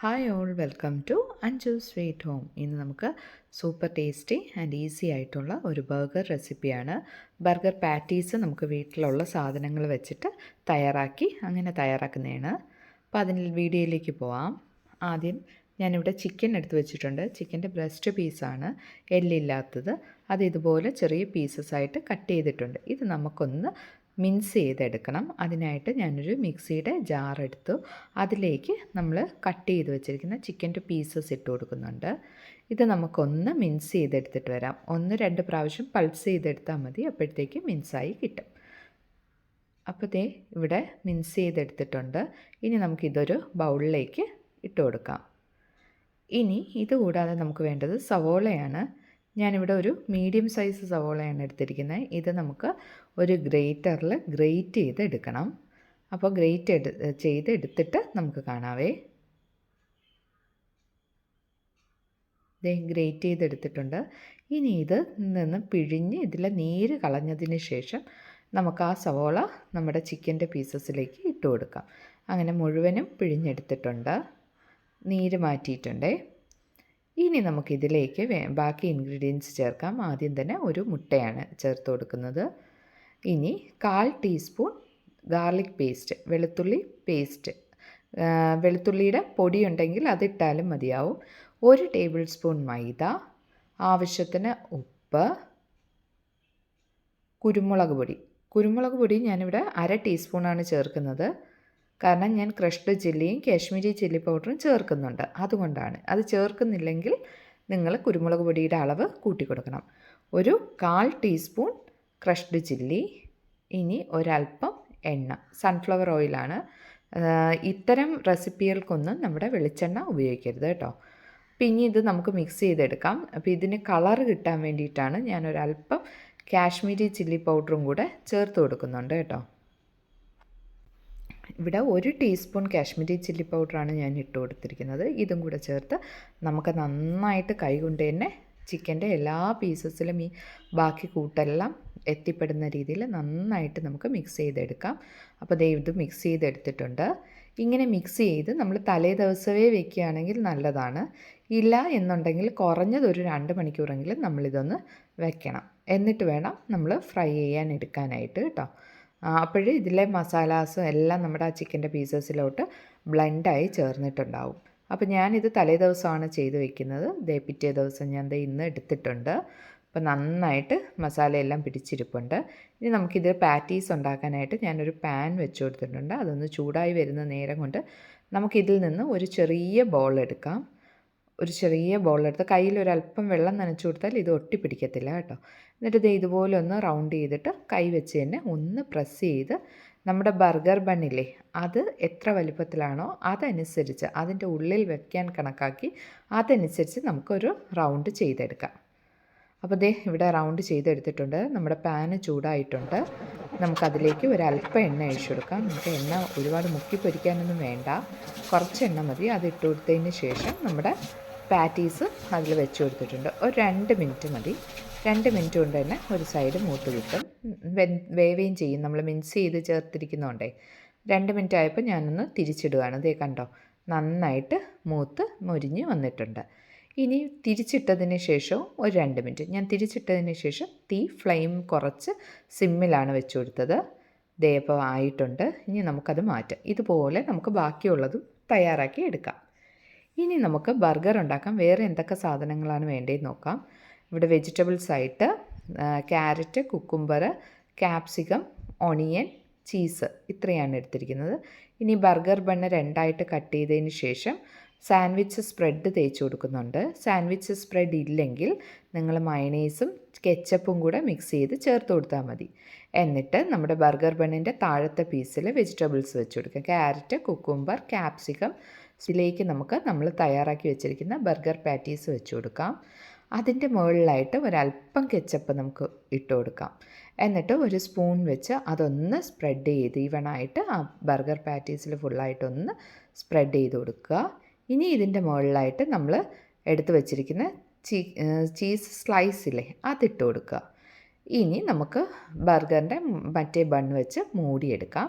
Hi all welcome to Anju sweet home ഇന്ന് നമുക്ക് super tasty and easy ആയിട്ടുള്ള ഒരു ബർഗർ റെസിപ്പിയാണ് ബർഗർ പാറ്റീസ് നമുക്ക് വീട്ടിലുള്ള സാധനങ്ങൾ വെച്ചിട്ട് തയ്യാറാക്കി അങ്ങനെ തയ്യാറാക്കുന്നതാണ്. അപ്പോൾ അതിന് വീഡിയോയിലേക്ക് പോവാം. ആദ്യം ഞാനിവിടെ ചിക്കൻ എടുത്ത് വെച്ചിട്ടുണ്ട്. ചിക്കന്റെ ബ്രസ്റ്റ് പീസാണ് എല്ലില്ലാത്തത്. അത് ഇതുപോലെ ചെറിയ പീസസ് ആയിട്ട് കട്ട് ചെയ്തിട്ടുണ്ട്. ഇത് നമുക്കൊന്ന് മിൻസ് ചെയ്തെടുക്കണം. അതിനായിട്ട് ഞാനൊരു മിക്സിയുടെ ജാർ എടുത്തു. അതിലേക്ക് നമ്മൾ കട്ട് ചെയ്ത് വെച്ചിരിക്കുന്ന ചിക്കന്റെ പീസസ് ഇട്ട് കൊടുക്കുന്നുണ്ട്. ഇത് നമുക്കൊന്ന് മിൻസ് ചെയ്തെടുത്തിട്ട് വരാം. ഒന്ന് രണ്ട് പ്രാവശ്യം പൾസ് ചെയ്തെടുത്താൽ മതി. അപ്പോഴത്തേക്ക് മിൻസായി കിട്ടും. അപ്പോൾ ദേ ഇവിടെ മിൻസ് ചെയ്തെടുത്തിട്ടുണ്ട്. ഇനി നമുക്കിതൊരു ബൗളിലേക്ക് ഇട്ട് കൊടുക്കാം. ഇനി ഇത് കൂടാതെ നമുക്ക് വേണ്ടത് സവോളയാണ്. ഞാനിവിടെ ഒരു മീഡിയം സൈസ് സവോളയാണ് എടുത്തിരിക്കുന്നത്. ഇത് നമുക്ക് ഒരു ഗ്രേറ്ററിൽ ഗ്രേറ്റ് ചെയ്ത് എടുക്കണം. അപ്പോൾ ഗ്രേറ്റ് എടു ചെയ്ത് എടുത്തിട്ട് നമുക്ക് കാണാവേ. ഇതേ ഗ്രേറ്റ് ചെയ്തെടുത്തിട്ടുണ്ട് ഇനി ഇത് നിന്ന് പിഴിഞ്ഞ് ഇതിലെ നീര് കളഞ്ഞതിന് ശേഷം നമുക്ക് ആ സവോള നമ്മുടെ ചിക്കന്റെ പീസസിലേക്ക് ഇട്ട് കൊടുക്കാം. അങ്ങനെ മുഴുവനും പിഴിഞ്ഞെടുത്തിട്ടുണ്ട്. നീര് മാറ്റിയിട്ടുണ്ടേ. ഇനി നമുക്കിതിലേക്ക് ബാക്കി ഇൻഗ്രീഡിയൻസ് ചേർക്കാം. ആദ്യം തന്നെ ഒരു മുട്ടയാണ് ചേർത്ത് കൊടുക്കുന്നത്. ഇനി കാൽ ടീസ്പൂൺ ഗാർലിക് പേസ്റ്റ് വെളുത്തുള്ളി പേസ്റ്റ് വെളുത്തുള്ളിയുടെ പൊടിയുണ്ടെങ്കിൽ അതിട്ടാലും മതിയാവും. ഒരു ടേബിൾ സ്പൂൺ മൈദ ആവശ്യത്തിന് ഉപ്പ് കുരുമുളക് പൊടി. കുരുമുളക് പൊടി ഞാനിവിടെ അര ടീസ്പൂണാണ് ചേർക്കുന്നത്. കാരണം ഞാൻ ക്രഷ്ഡ് ചില്ലിയും കാശ്മീരി ചില്ലി പൗഡറും ചേർക്കുന്നുണ്ട്. അതുകൊണ്ടാണ്. അത് ചേർക്കുന്നില്ലെങ്കിൽ നിങ്ങൾ കുരുമുളക് പൊടിയുടെ അളവ് കൂട്ടിക്കൊടുക്കണം. ഒരു കാൽ ടീസ്പൂൺ ക്രഷ്ഡ് ചില്ലി ഇനി ഒരൽപ്പം എണ്ണ. സൺഫ്ലവർ ഓയിലാണ്. ഇത്തരം റെസിപ്പികൾക്കൊന്നും നമ്മുടെ വെളിച്ചെണ്ണ ഉപയോഗിക്കരുത് കേട്ടോ. പിന്നെ ഇത് നമുക്ക് മിക്സ് ചെയ്തെടുക്കാം. അപ്പോൾ ഇതിന് കളർ കിട്ടാൻ വേണ്ടിയിട്ടാണ് ഞാനൊരൽപ്പം കാശ്മീരി ചില്ലി പൗഡറും കൂടെ ചേർത്ത് കൊടുക്കുന്നുണ്ട് കേട്ടോ. ഇവിടെ ഒരു ടീസ്പൂൺ കാശ്മീരി ചില്ലി പൗഡറാണ് ഞാൻ ഇട്ട് കൊടുത്തിരിക്കുന്നത്. ഇതും കൂടെ ചേർത്ത് നമുക്ക് നന്നായിട്ട് കൈകൊണ്ട് തന്നെ ചിക്കന്റെ എല്ലാ പീസസിലും ഈ ബാക്കി കൂട്ടെല്ലാം എത്തിപ്പെടുന്ന രീതിയിൽ നന്നായിട്ട് നമുക്ക് മിക്സ് ചെയ്തെടുക്കാം. അപ്പോൾ ദേ ഇത് മിക്സ് ചെയ്തെടുത്തിട്ടുണ്ട്. ഇങ്ങനെ മിക്സ് ചെയ്ത് നമ്മൾ തലേ ദിവസമേ വെക്കുകയാണെങ്കിൽ നല്ലതാണ്. ഇല്ല എന്നുണ്ടെങ്കിൽ കുറഞ്ഞത് ഒരു രണ്ട് മണിക്കൂറെങ്കിലും നമ്മളിതൊന്ന് വെക്കണം. എന്നിട്ട് വേണം നമ്മൾ ഫ്രൈ ചെയ്യാൻ എടുക്കാനായിട്ട് കേട്ടോ. അപ്പോഴേ ഇതിലെ മസാലാസും എല്ലാം നമ്മുടെ ആ ചിക്കന്റെ പീസസിലോട്ട് ബ്ലെൻഡായി ചേർന്നിട്ടുണ്ടാവും. അപ്പോൾ ഞാനിത് തലേ ദിവസമാണ് ചെയ്ത് വെക്കുന്നത്. ദേ പിറ്റേ ദിവസം ഞാൻ ദേ ഇന്ന് എടുത്തിട്ടുണ്ട്. അപ്പോൾ നന്നായിട്ട് മസാലയെല്ലാം പിടിച്ചിരിപ്പുണ്ട്. ഇനി നമുക്കിത് പാറ്റീസ് ഉണ്ടാക്കാനായിട്ട് ഞാനൊരു പാൻ വെച്ച് കൊടുത്തിട്ടുണ്ട്. അതൊന്ന് ചൂടായി വരുന്ന നേരം കൊണ്ട് നമുക്കിതിൽ നിന്ന് ഒരു ചെറിയ ബോൾ എടുക്കാം. ഒരു ചെറിയ ബോളെടുത്ത് കയ്യിൽ ഒരല്പം വെള്ളം നനച്ചു കൊടുത്താൽ ഇത് ഒട്ടി പിടിക്കത്തില്ല കേട്ടോ. എന്നിട്ട് ഇത് ഇതുപോലെ ഒന്ന് റൗണ്ട് ചെയ്തിട്ട് കൈ വെച്ച് തന്നെ ഒന്ന് പ്രസ് ചെയ്ത് നമ്മുടെ ബർഗർ ബണ്ണില്ലേ അത് എത്ര വലിപ്പത്തിലാണോ അതനുസരിച്ച് അതിന്റെ ഉള്ളിൽ വെക്കാൻ കണക്കാക്കി അതനുസരിച്ച് നമുക്കൊരു റൗണ്ട് ചെയ്തെടുക്കാം. അപ്പോൾ ദേ ഇവിടെ റൗണ്ട് ചെയ്തെടുത്തിട്ടുണ്ട് നമ്മുടെ പാന് ചൂടായിട്ടുണ്ട്. നമുക്കതിലേക്ക് ഒരല്പം എണ്ണ ഒഴിച്ചു കൊടുക്കാം. നമുക്ക് എണ്ണ ഒരുപാട് മുക്കി പൊരിക്കാനൊന്നും വേണ്ട. കുറച്ച് എണ്ണ മതി. അത് ഇട്ട് കൊടുത്തതിന് ശേഷം നമ്മുടെ പാറ്റീസ് അതിൽ വെച്ച് കൊടുത്തിട്ടുണ്ട്. ഒരു രണ്ട് മിനിറ്റ് മതി. രണ്ട് മിനിറ്റ് കൊണ്ട് തന്നെ ഒരു സൈഡ് മൂത്ത് കിട്ടും. വേവയും ചെയ്യും. നമ്മൾ മിൻസ് ചെയ്ത് ചേർത്തിരിക്കുന്നതുകൊണ്ടേ രണ്ട് മിനിറ്റ് ആയപ്പോൾ ഞാനൊന്ന് തിരിച്ചിടുകയാണ് ഇതേ കണ്ടോ? നന്നായിട്ട് മൂത്ത് മുരിഞ്ഞ് വന്നിട്ടുണ്ട്. ഇനി തിരിച്ചിട്ടതിന് ശേഷവും ഒരു രണ്ട് മിനിറ്റ്. ഞാൻ തിരിച്ചിട്ടതിന് ശേഷം തീ ഫ്ലെയിം കുറച്ച് സിമ്മിലാണ് വെച്ച് കൊടുത്തത്. ദേപ്പം ആയിട്ടുണ്ട്. ഇനി നമുക്കത് മാറ്റാം. ഇതുപോലെ നമുക്ക് ബാക്കിയുള്ളതും തയ്യാറാക്കി എടുക്കാം. ഇനി നമുക്ക് ബർഗർ ഉണ്ടാക്കാം. വേറെ എന്തൊക്കെ സാധനങ്ങളാണ് വേണ്ടതെന്ന് നോക്കാം. ഇവിടെ വെജിറ്റബിൾസ് ആയിട്ട് carrot cucumber capsicum onion cheese ഇത്രയാണ് എടുത്തിരിക്കുന്നത്. ഇനി ബർഗർ ബണ്ണ് രണ്ടായിട്ട് കട്ട് ചെയ്തതിന് ശേഷം സാൻഡ്വിച്ച് സ്പ്രെഡ് തേച്ച് കൊടുക്കുന്നുണ്ട്. സാൻഡ്വിച്ച് സ്പ്രെഡ് ഇല്ലെങ്കിൽ നിങ്ങൾ മയണൈസും കെച്ചപ്പും കൂടെ മിക്സ് ചെയ്ത് ചേർത്ത് കൊടുത്താൽ മതി. എന്നിട്ട് നമ്മുടെ ബർഗർ ബണ്ണിന്റെ താഴത്തെ പീസിൽ വെജിറ്റബിൾസ് വെച്ച് കൊടുക്കുക. ക്യാരറ്റ് കുക്കുംബർ ക്യാപ്സിക്കം ഇതിലേക്ക് നമുക്ക് നമ്മൾ തയ്യാറാക്കി വെച്ചിരിക്കുന്ന ബർഗർ പാറ്റീസ് വെച്ച് കൊടുക്കാം. അതിന്റെ മുകളിലായിട്ട് ഒരല്പം കെച്ചപ്പ് നമുക്ക് ഇട്ട് കൊടുക്കാം. എന്നിട്ട് ഒരു സ്പൂൺ വെച്ച് അതൊന്ന് സ്പ്രെഡ് ചെയ്ത് ഈവണായിട്ട് ആ ബർഗർ പാറ്റീസിൽ ഫുള്ളായിട്ടൊന്ന് സ്പ്രെഡ് ചെയ്ത് കൊടുക്കുക. ഇനി ഇതിന്റെ മുകളിലായിട്ട് നമ്മൾ എടുത്തു വച്ചിരിക്കുന്ന ചീ ചീസ് സ്ലൈസില്ലേ അതിട്ട് കൊടുക്കുക. ഇനി നമുക്ക് ബർഗറിന്റെ മറ്റേ ബൺ വെച്ച് മൂടിയെടുക്കാം.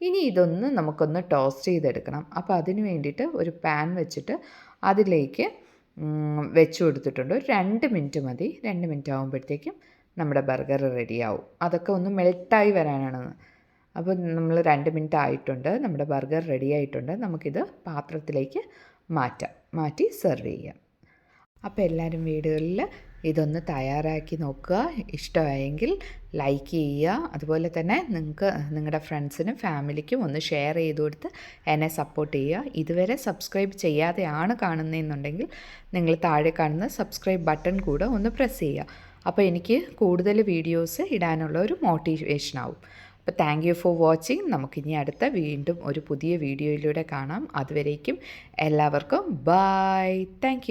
ഇനി ഇതൊന്ന് നമുക്കൊന്ന് ടോസ്റ്റ് ചെയ്തെടുക്കണം. അപ്പോൾ അതിന് വേണ്ടിയിട്ട് ഒരു പാൻ വെച്ചിട്ട് അതിലേക്ക് വെച്ചു കൊടുത്തിട്ടുണ്ട്. ഒരു രണ്ട് മിനിറ്റ് മതി. രണ്ട് മിനിറ്റ് ആകുമ്പോഴത്തേക്കും നമ്മുടെ ബർഗർ റെഡിയാവും. അതൊക്കെ ഒന്ന് മെൽട്ടായി വരാനാണ്. അപ്പോൾ നമ്മൾ രണ്ട് മിനിറ്റ് ആയിട്ടുണ്ട്. നമ്മുടെ ബർഗർ റെഡി ആയിട്ടുണ്ട്. നമുക്കിത് പാത്രത്തിലേക്ക് മാറ്റാം. മാറ്റി സെർവ് ചെയ്യാം. അപ്പോൾ എല്ലാവരും വീടുകളിൽ ഇതൊന്ന് തയ്യാറാക്കി നോക്കുക. ഇഷ്ടമായെങ്കിൽ ലൈക്ക് ചെയ്യുക. അതുപോലെ തന്നെ നിങ്ങൾക്ക് നിങ്ങളുടെ ഫ്രണ്ട്സിനും ഫാമിലിക്കും ഒന്ന് ഷെയർ ചെയ്ത് കൊടുത്ത് എന്നെ സപ്പോർട്ട് ചെയ്യുക. ഇതുവരെ സബ്സ്ക്രൈബ് ചെയ്യാതെയാണ് കാണുന്നതെന്നുണ്ടെങ്കിൽ നിങ്ങൾ താഴെ കാണുന്ന സബ്സ്ക്രൈബ് ബട്ടൺ കൂടെ ഒന്ന് പ്രസ് ചെയ്യുക. അപ്പോൾ എനിക്ക് കൂടുതൽ വീഡിയോസ് ഇടാനുള്ള ഒരു മോട്ടിവേഷൻ ആവും. അപ്പോൾ താങ്ക് യു ഫോർ വാച്ചിങ് നമുക്കിനി അടുത്ത വീണ്ടും ഒരു പുതിയ വീഡിയോയിലൂടെ കാണാം. അതുവരേക്കും എല്ലാവർക്കും ബായ് താങ്ക്